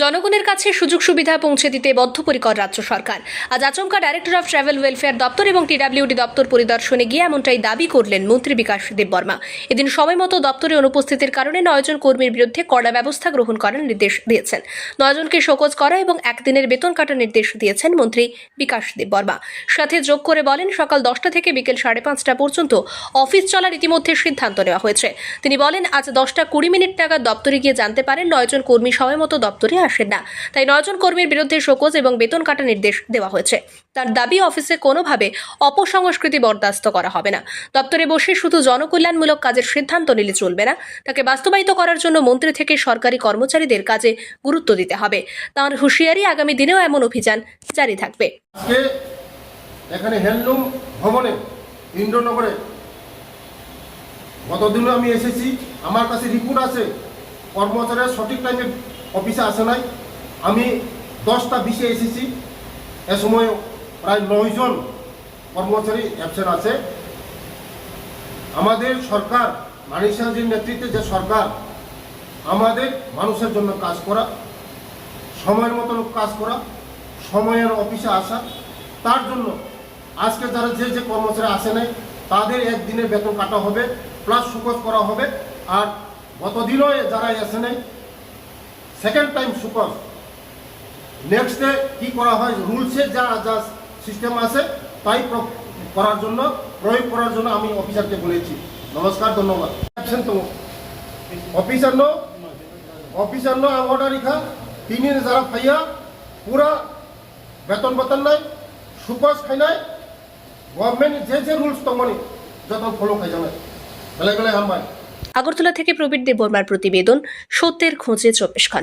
জনগণের কাছে সুযোগ সুবিধা পৌঁছে দিতে বদ্ধপরিকর রাজ্য সরকার। আজ আচমকা ডাইরেক্টর অফ ট্রাভেল ওয়েলফেয়ার দপ্তর এবং টিডাব্লিউডি দপ্তর পরিদর্শনে গিয়ে এমনটাই দাবি করলেন মন্ত্রী বিকাশ দেববর্মা এদিন সময়মতো দপ্তরে অনুপস্থিতির কারণে নয়জন কর্মীর বিরুদ্ধে কড়া ব্যবস্থা গ্রহণ করার নির্দেশ দিয়েছেন। নয়জনকে শোকজ করা এবং একদিনের বেতন কাটার নির্দেশ দিয়েছেন মন্ত্রী বিকাশ দেববর্মা সাথে যোগ করে বলেন, সকাল দশটা থেকে বিকেল সাড়ে পাঁচটা পর্যন্ত অফিস চলার ইতিমধ্যে সিদ্ধান্ত নেওয়া হয়েছে। তিনি বলেন, আজ দশটা কুড়ি মিনিট নাগাদ দপ্তরে গিয়ে জানতে পারেন নয়জন কর্মী সময়মতো দপ্তরে আসেন না। তাই নয়জন কর্মীর বিরুদ্ধে শোকজ এবং বেতন কাটা নির্দেশ দেওয়া হয়েছে। তার দাবি অফিসে কোনোভাবে অপসংস্কৃতি বরদাস্ত করা হবে না। দপ্তরে বসে শুধু জনকল্যাণমূলক কাজের সিদ্ধান্ত নিলে চলবে না। তাকে বাস্তবায়িত করার জন্য মন্ত্রী থেকে সরকারি কর্মচারীদের কাজে গুরুত্ব দিতে হবে। তাঁর হুঁশিয়ারি আগামী দিনেও এমন অভিযান জারি থাকবে। এখানে হ্যান্ডলুম ভবনে, ইন্দ্রনগরে, গতদিনও আমি এসেছি। আমার কাছে রিপোর্ট আছে। কর্মচারীরা সঠিক টাইমে অফিসে আসে নাই। আমি দশটা বিশে এসেছি। এ সময় প্রায় নয়জন কর্মচারী অ্যাবসেন্ট আছে। আমাদের সরকার, মানিক সাহাজির নেতৃত্বে যে সরকার, আমাদের মানুষের জন্য কাজ করা, সময়ের মতন কাজ করা, সময়ের অফিসে আসা, তার জন্য আজকে যারা যে যে কর্মচারী আসে নাই, তাদের একদিনের বেতন কাটা হবে প্লাস সুকজ করা হবে। আর গতদিনও যারা আসে নাই সেকেন্ড টাইম সুকজ নেক্সট ডে কী করা হয়? রুলসে যা যা সিস্টেম আছে, তাই করার জন্য, প্রয়োগ করার জন্য আমি অফিসারকে বলেছি। নমস্কার, ধন্যবাদ। তো officer no officer no order লিখা। তিনি যারা ফাইয়া পুরা বেতন বেতন নাই, সুপাস খাই নাই। গভর্নমেন্ট যে যে রুলস তমনি যত ফলো খাই জানাই বেলা বেলা হামায় আগরতলা থেকে প্রবীর দেববর্মার প্রতিবেদন, সত্যের খোঁজে চব্বিশ ঘণ্টা।